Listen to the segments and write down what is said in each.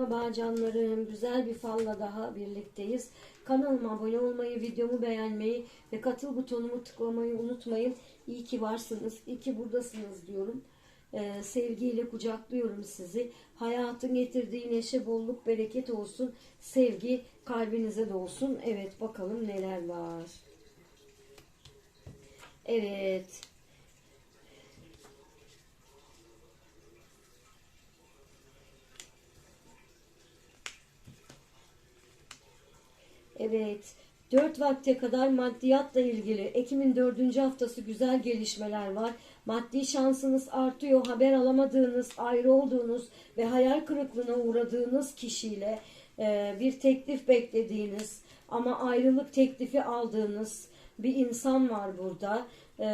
Merhaba canlarım. Güzel bir falla daha birlikteyiz. Kanalıma abone olmayı, videomu beğenmeyi ve katıl butonumu tıklamayı unutmayın. İyi ki varsınız, iyi ki buradasınız diyorum. Ee, sevgiyle kucaklıyorum sizi. Hayatın getirdiği neşe, bolluk, bereket olsun. Sevgi kalbinize de olsun. Evet bakalım neler var. Evet. Evet. 4 vakte kadar maddiyatla ilgili Ekim'in 4. haftası güzel gelişmeler var. Maddi şansınız artıyor. Haber alamadığınız, ayrı olduğunuz ve hayal kırıklığına uğradığınız kişiyle e, bir teklif beklediğiniz ama ayrılık teklifi aldığınız bir insan var burada. E,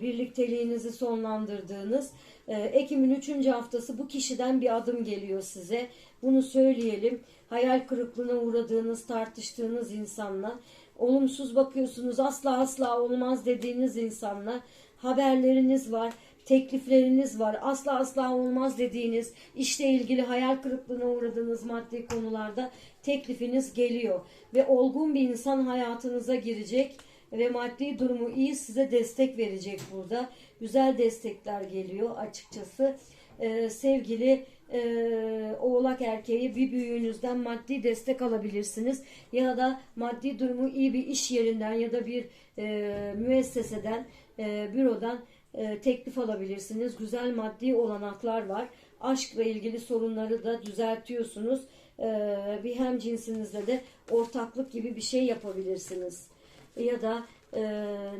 birlikteliğinizi sonlandırdığınız. E, Ekim'in 3. haftası bu kişiden bir adım geliyor size. Bunu söyleyelim. Hayal kırıklığına uğradığınız, tartıştığınız insanla, olumsuz bakıyorsunuz, asla asla olmaz dediğiniz insanla haberleriniz var, teklifleriniz var, asla asla olmaz dediğiniz, işle ilgili hayal kırıklığına uğradığınız maddi konularda teklifiniz geliyor. Ve olgun bir insan hayatınıza girecek ve maddi durumu iyi size destek verecek burada. Güzel destekler geliyor açıkçası. Ee, sevgili e, oğlak erkeği bir büyüğünüzden maddi destek alabilirsiniz. Ya da maddi durumu iyi bir iş yerinden ya da bir e, müesseseden, e, bürodan e, teklif alabilirsiniz. Güzel maddi olanaklar var. Aşkla ilgili sorunları da düzeltiyorsunuz. E, bir hem cinsinizle de ortaklık gibi bir şey yapabilirsiniz. Ya da e,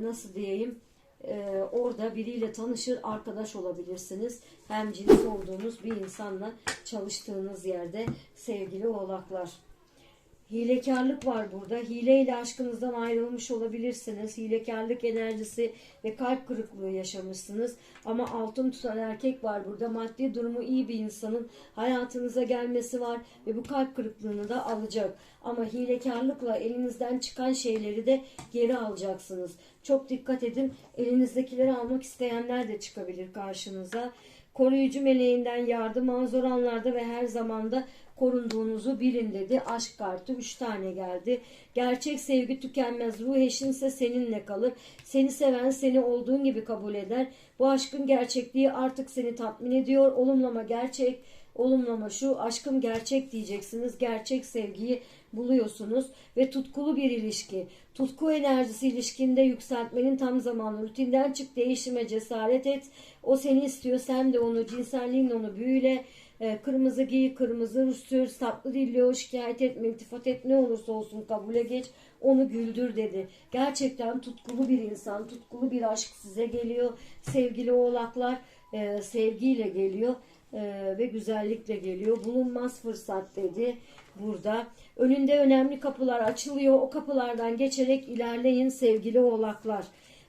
nasıl diyeyim? Ee, orada biriyle tanışır, arkadaş olabilirsiniz. Hem cins olduğunuz bir insanla çalıştığınız yerde sevgili oğlaklar. Hilekarlık var burada. Hile ile aşkınızdan ayrılmış olabilirsiniz. Hilekarlık enerjisi ve kalp kırıklığı yaşamışsınız. Ama altın tutan erkek var burada. Maddi durumu iyi bir insanın hayatınıza gelmesi var ve bu kalp kırıklığını da alacak. Ama hilekarlıkla elinizden çıkan şeyleri de geri alacaksınız. Çok dikkat edin. Elinizdekileri almak isteyenler de çıkabilir karşınıza. Koruyucu meleğinden yardım an zor anlarda ve her zamanda korunduğunuzu bilin dedi. Aşk kartı 3 tane geldi. Gerçek sevgi tükenmez. Ruh eşinse seninle kalır. Seni seven seni olduğun gibi kabul eder. Bu aşkın gerçekliği artık seni tatmin ediyor. Olumlama gerçek. Olumlama şu aşkım gerçek diyeceksiniz. Gerçek sevgiyi buluyorsunuz ve tutkulu bir ilişki. Tutku enerjisi ilişkinde yükseltmenin tam zamanı. Rutinden çık değişime cesaret et. O seni istiyor sen de onu cinselliğinle onu büyüle. Ee, kırmızı giy, kırmızı sür, tatlı dille o şikayet etme, iltifat et ne olursa olsun kabule geç. Onu güldür dedi. Gerçekten tutkulu bir insan, tutkulu bir aşk size geliyor. Sevgili oğlaklar e, sevgiyle geliyor e, ve güzellikle geliyor. Bulunmaz fırsat dedi burada. Önünde önemli kapılar açılıyor. O kapılardan geçerek ilerleyin sevgili oğlaklar.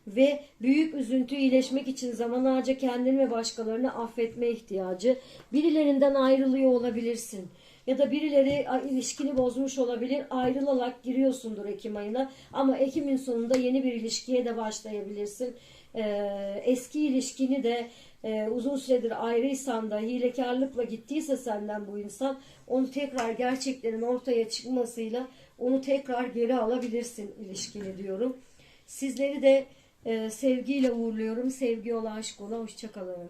Ve büyük üzüntü iyileşmek için zaman harca kendini ve başkalarını affetme ihtiyacı. Birilerinden ayrılıyor olabilirsin. Ya da birileri ilişkini bozmuş olabilir. Ayrılarak giriyorsundur Ekim ayına. Ama Ekim'in sonunda yeni bir ilişkiye de başlayabilirsin. Ee, eski ilişkini de e, uzun süredir ayrıysan da hilekarlıkla gittiyse senden bu insan onu tekrar gerçeklerin ortaya çıkmasıyla onu tekrar geri alabilirsin ilişkini diyorum. Sizleri de e, sevgiyle uğurluyorum. Sevgi ola aşk ola hoşçakalın.